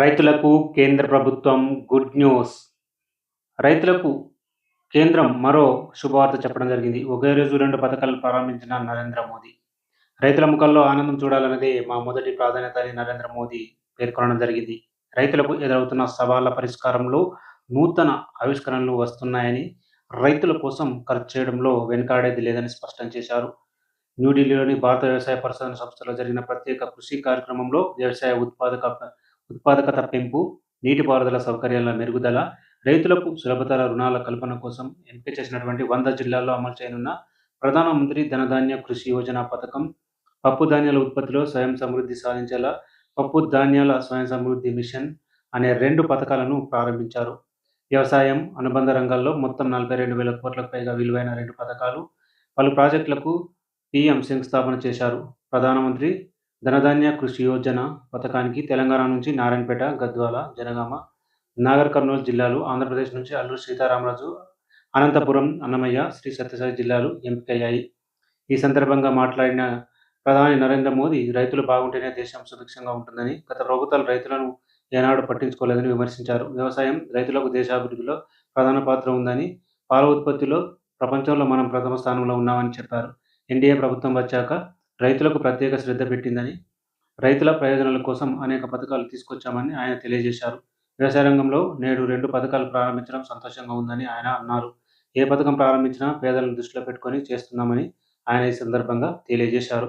రైతులకు కేంద్ర ప్రభుత్వం గుడ్ న్యూస్. రైతులకు కేంద్రం మరో శుభవార్త చెప్పడం జరిగింది. ఒకే రోజు రెండు పథకాలు ప్రారంభించిన నరేంద్ర మోదీ. రైతుల ముఖంలో ఆనందం చూడాలన్నదే మా మొదటి ప్రాధాన్యత అని నరేంద్ర మోదీ పేర్కొనడం జరిగింది. రైతులకు ఎదురవుతున్న సవాళ్ళ పరిష్కారంలో నూతన ఆవిష్కరణలు వస్తున్నాయని రైతుల కోసం ఖర్చు చేయడంలో వెనుకాడేది లేదని స్పష్టం చేశారు. న్యూఢిల్లీలోని భారత వ్యవసాయ పరిశోధన సంస్థలో జరిగిన ప్రత్యేక కృషి కార్యక్రమంలో వ్యవసాయ ఉత్పాదక ఉత్పాదకత పెంపు నీటిపారుదల సౌకర్యాల మెరుగుదల రైతులకు సులభతర రుణాల కల్పన కోసం ఎంపిక చేసినటువంటి వంద జిల్లాల్లో అమలు చేయనున్న ప్రధానమంత్రి ధనధాన్య కృషి యోజన పథకం పప్పు ధాన్యాల ఉత్పత్తిలో స్వయం సమృద్ధి సాధించేలా పప్పు ధాన్యాల స్వయం సమృద్ధి మిషన్ అనే రెండు పథకాలను ప్రారంభించారు. వ్యవసాయం అనుబంధ రంగాల్లో మొత్తం నలభై రెండు వేల కోట్లకు పైగా విలువైన రెండు పథకాలు పలు ప్రాజెక్టులకు పీఎం శంకుస్థాపన చేశారు. ప్రధానమంత్రి ధనధాన్య కృషి యోజన పథకానికి తెలంగాణ నుంచి నారాయణపేట గద్వాల జనగామ నాగర్ కర్నూలు జిల్లాలు ఆంధ్రప్రదేశ్ నుంచి అల్లూరు సీతారామరాజు అనంతపురం అన్నమయ్య శ్రీ సత్యసాయి జిల్లాలు ఎంపికయ్యాయి. ఈ సందర్భంగా మాట్లాడిన ప్రధాని నరేంద్ర మోదీ రైతులు బాగుంటేనే దేశం సుభిక్షంగా ఉంటుందని గత ప్రభుత్వాలు రైతులను ఏనాడు పట్టించుకోలేదని విమర్శించారు. వ్యవసాయం రైతులకు దేశాభివృద్ధిలో ప్రధాన పాత్ర ఉందని పాల ఉత్పత్తిలో ప్రపంచంలో మనం ప్రథమ స్థానంలో ఉన్నామని చెప్పారు. ఎన్డీఏ ప్రభుత్వం వచ్చాక రైతులకు ప్రత్యేక శ్రద్ధ పెట్టిందని రైతుల ప్రయోజనాల కోసం అనేక పథకాలు తీసుకొచ్చామని ఆయన తెలియజేశారు. వ్యవసాయ రంగంలో నేడు రెండు పథకాలు ప్రారంభించడం సంతోషంగా ఉందని ఆయన అన్నారు. ఏ పథకం ప్రారంభించినా పేదలను దృష్టిలో పెట్టుకొని చేస్తున్నామని ఆయన ఈ సందర్భంగా తెలియజేశారు.